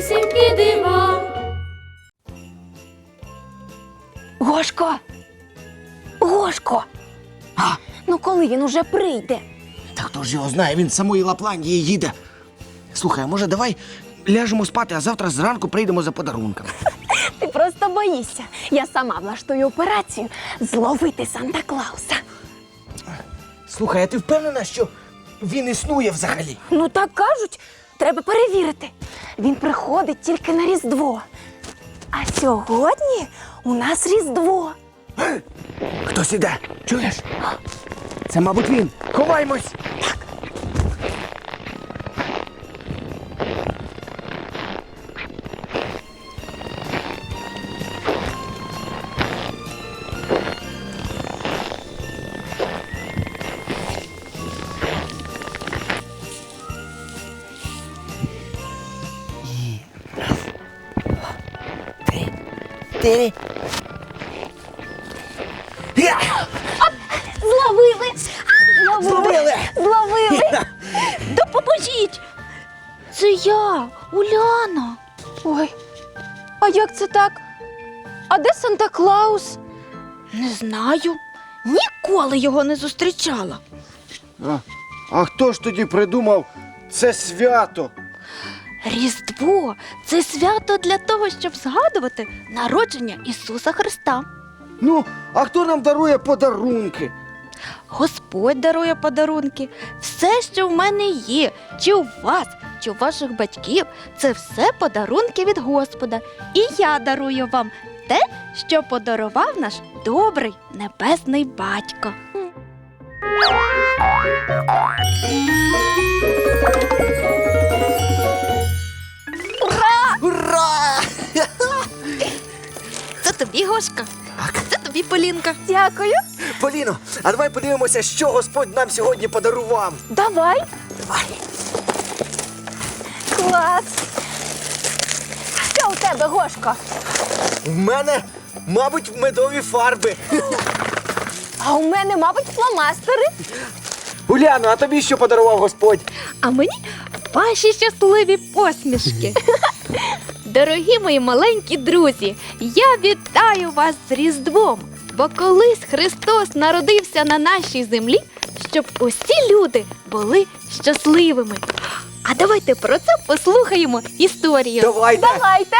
Страшнісінькі дива. Гошко! Гошко! А? Ну коли він уже прийде? Та хто ж його знає, він з самої Лапландії їде. Слухай, а може давай ляжемо спати, а завтра зранку прийдемо за подарунками. Ти просто боїшся. Я сама влаштую операцію зловити Санта Клауса. Слухай, а ти впевнена, що він існує взагалі? Ну так кажуть, треба перевірити. Він приходить тільки на Різдво. А сьогодні у нас Різдво. Хтось іде, чуєш? Це, мабуть, він. Ховаймось. Ти. Я! Зловили! Зловили! Зловили! Допоможіть! Це я, Уляна. Ой, а як це так? А де Санта Клаус? Не знаю. Ніколи його не зустрічала. А, а хто ж тоді придумав це свято? Різдво це свято для того, щоб згадувати народження Ісуса Христа. Ну, а хто нам дарує подарунки? Господь дарує подарунки. Все, що в мене є, чи у вас, чи у ваших батьків, це все подарунки від Господа. І я дарую вам те, що подарував наш добрий небесний батько. Ура! Тобі, Гошка. Це тобі, Полінка. Дякую. Поліно, а давай подивимося, що Господь нам сьогодні подарував. Давай. Давай. Клас. Що у тебе, Гошко? В мене, мабуть, медові фарби. А у мене, мабуть, фломастери. Уляно, а тобі що подарував Господь? А мені ваші щасливі посмішки. Дорогі мої маленькі друзі, я вітаю вас з Різдвом, бо колись Христос народився на нашій землі, щоб усі люди були щасливими. А давайте про це послухаємо історію. Давайте. Давайте.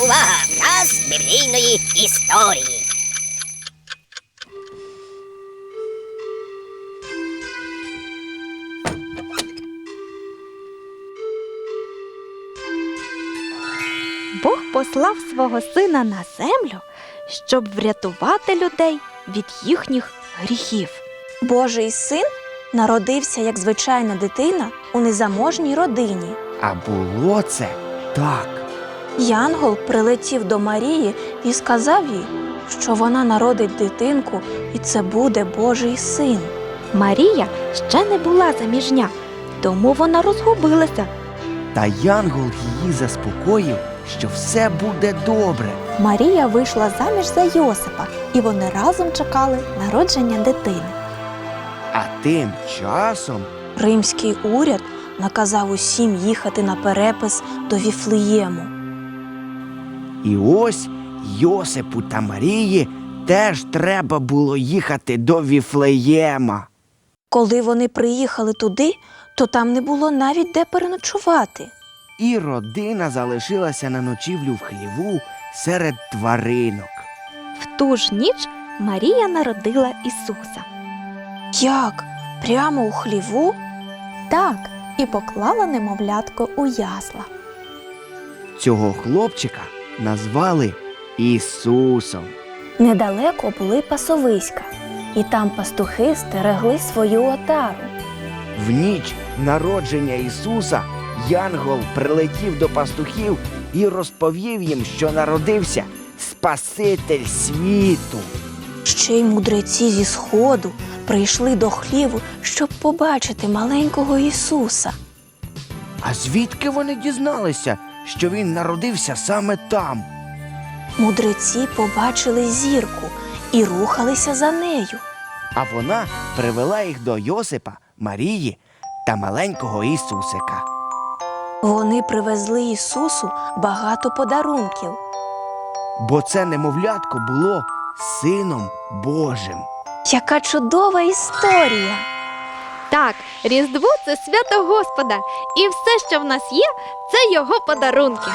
Увага! Час біблійної історії. Послав свого сина на землю, щоб врятувати людей від їхніх гріхів. Божий син народився як звичайна дитина у незаможній родині. А було це так. Янгол прилетів до Марії і сказав їй, що вона народить дитинку, і це буде Божий син. Марія ще не була заміжня, тому вона розгубилася. Та Янгол її заспокоїв, що все буде добре. Марія вийшла заміж за Йосипа, і вони разом чекали народження дитини. А тим часом Римський уряд наказав усім їхати на перепис до Віфлеєму. і ось Йосипу та Марії теж треба було їхати до Віфлеєма. Коли вони приїхали туди, то там не було навіть де переночувати. І родина залишилася на ночівлю в хліву серед тваринок. В ту ж ніч Марія народила Ісуса. Як? Прямо у хліву? Так, і поклала немовлятко у ясла. Цього хлопчика назвали Ісусом. Недалеко були пасовиська, і там пастухи стерегли свою отару. В ніч народження Ісуса Янгол прилетів до пастухів і розповів їм, що народився Спаситель світу. Ще й мудреці зі сходу прийшли до хліву, щоб побачити маленького Ісуса. А звідки вони дізналися, що він народився саме там? Мудреці побачили зірку і рухалися за нею. А вона привела їх до Йосипа, Марії та маленького Ісусика. Вони привезли Ісусу багато подарунків. Бо це немовлятко було сином Божим. Яка чудова історія! Так, Різдво це свято Господа, і все, що в нас є, це його подарунки.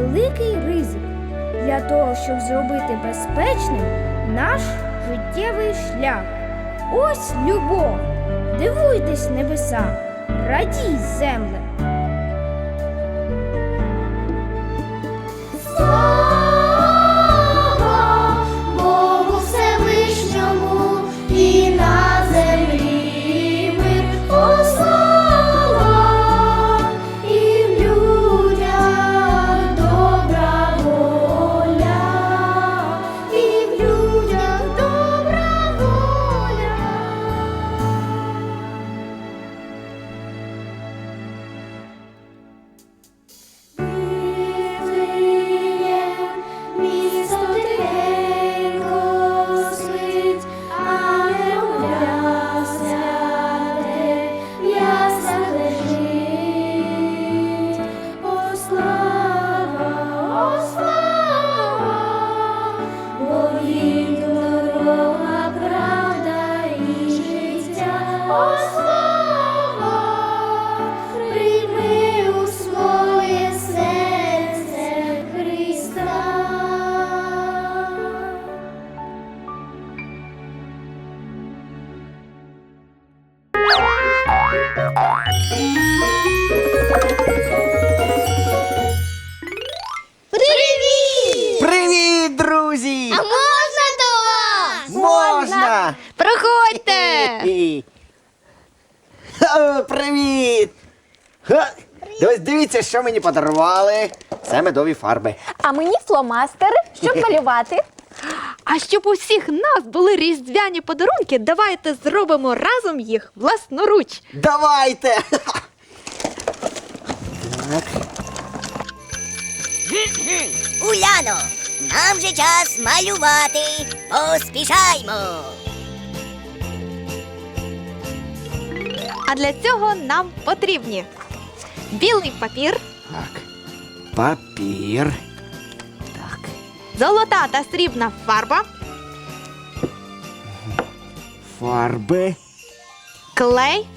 Великий ризик для того, щоб зробити безпечним наш життєвий шлях. Ось любов. Дивуйтесь небеса, радій земле. Що мені подарували. Це медові фарби. А мені фломастер, щоб малювати. А щоб у всіх нас були різдвяні подарунки, давайте зробимо разом їх власноруч. Давайте! Так. Уляно, нам же час малювати. Поспішаймо. А для цього нам потрібні білий папір, Так. Папір. Так. золота та срібна фарба, Фарби. клей,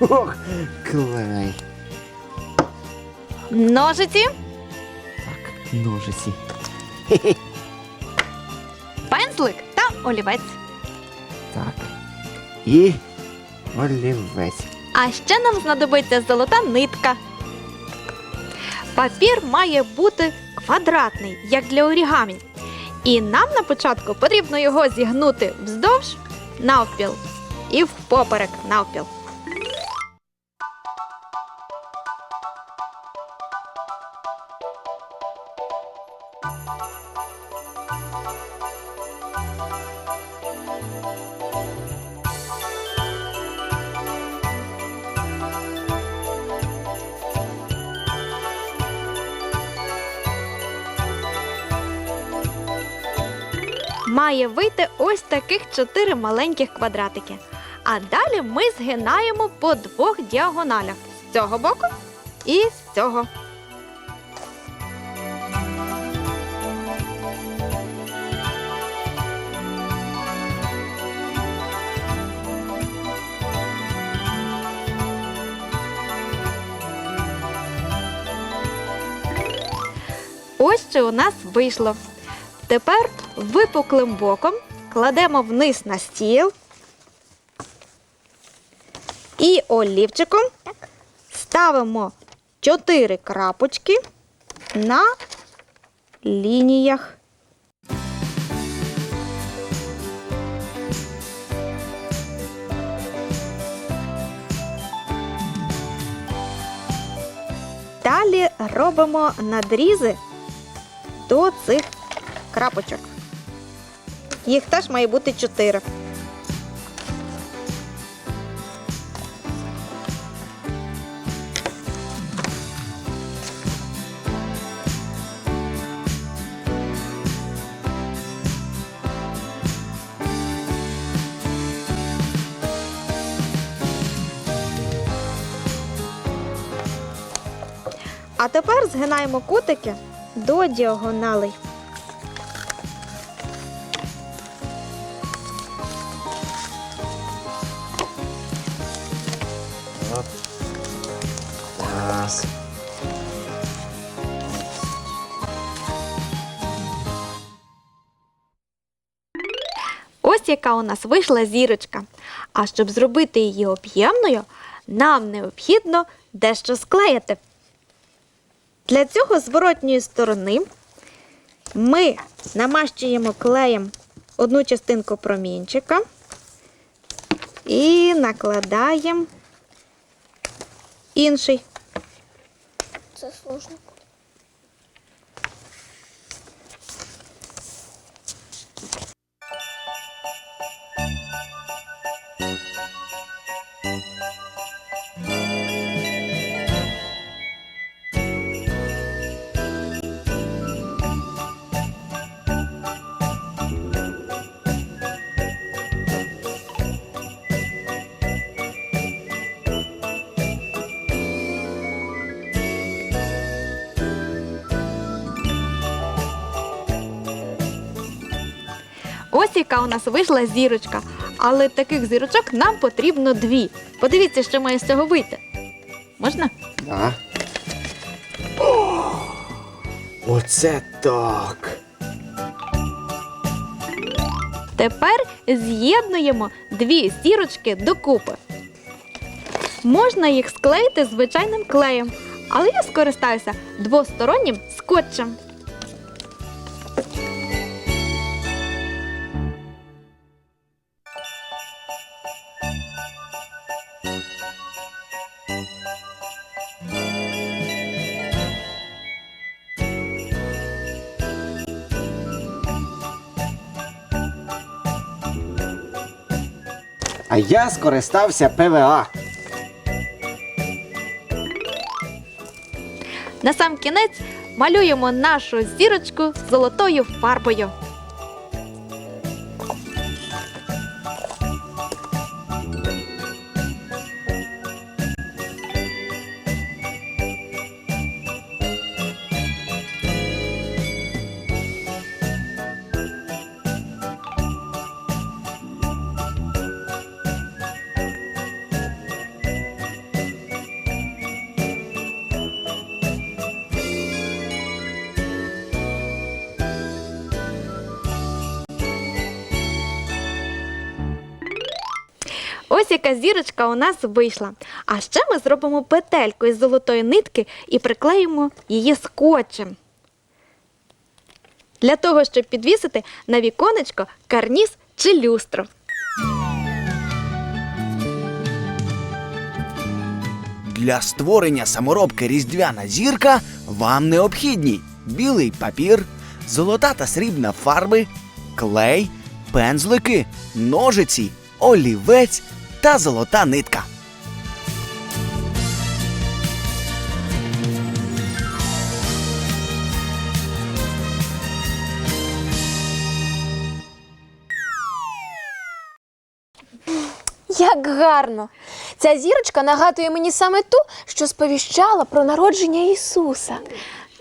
Ох, клей. ножиці, Так, ножиці. пензлик та олівець. Так. І олівець. А ще нам знадобиться золота нитка. Папір має бути квадратний, як для орігамі. І нам на початку потрібно його зігнути вздовж навпіл і впоперек навпіл. Має вийти ось таких чотири маленьких квадратики. А далі ми згинаємо по двох діагоналях з цього боку і з цього. Ось що у нас вийшло. Тепер випуклим боком кладемо вниз на стіл і олівчиком ставимо чотири крапочки на лініях. Далі робимо надрізи до цих крапочок. Їх теж має бути чотири. А тепер згинаємо кутики до діагоналей. Раз. Ось яка у нас вийшла зірочка. А щоб зробити її об'ємною, нам необхідно дещо склеїти. Для цього з воротньої сторони ми намащуємо клеєм одну частинку промінчика і накладаємо інший. Це сложно. Ось яка у нас вийшла зірочка. Але таких зірочок нам потрібно дві. Подивіться, що має з цього вийти. Можна? Да. Оце так. Тепер з'єднуємо дві зірочки докупи. Можна їх склеїти звичайним клеєм, але я скористаюся двостороннім скотчем. А я скористався ПВА. На сам кінець малюємо нашу зірочку золотою фарбою. Ось яка зірочка у нас вийшла. А ще ми зробимо петельку із золотої нитки і приклеїмо її скотчем. Для того, щоб підвісити на віконечко карніз чи люстру. Для створення саморобки різдвяна зірка вам необхідні білий папір, золота та срібна фарби, клей, пензлики, ножиці, олівець та золота нитка. Як гарно! Ця зірочка нагадує мені саме ту, що сповіщала про народження Ісуса.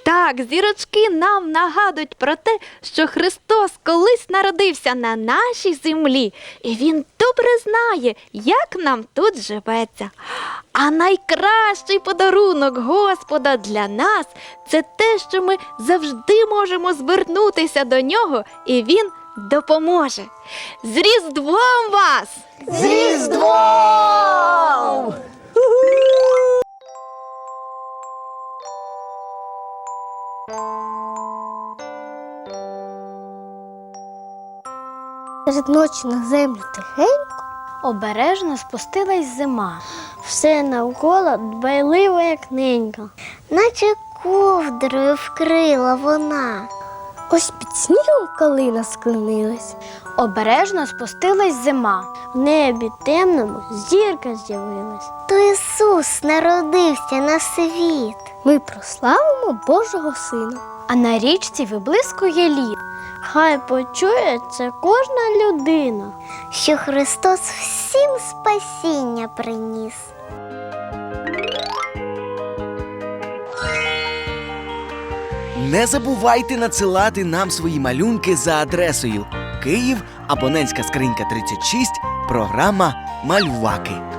Так, зірочки нам нагадують про те, що Христос колись народився на нашій землі, і Він добре знає, як нам тут живеться. А найкращий подарунок Господа для нас це те, що ми завжди можемо звернутися до нього, і Він допоможе. З Різдвом вас! З Різдвом! Серед ночі на землю тихенько, обережно спустилась зима. Все навколо дбайливо, як ненька. Наче ковдрою вкрила вона. Ось під снігом калина склонилась, обережно спустилась зима. В небі темному зірка з'явилась. То Ісус народився на світ. Ми прославимо Божого Сина, а на річці виблискує лід. Хай почує це кожна людина. що Христос всім спасіння приніс. Не забувайте надсилати нам свої малюнки за адресою Київ, абонентська скринька 36, програма Малюваки.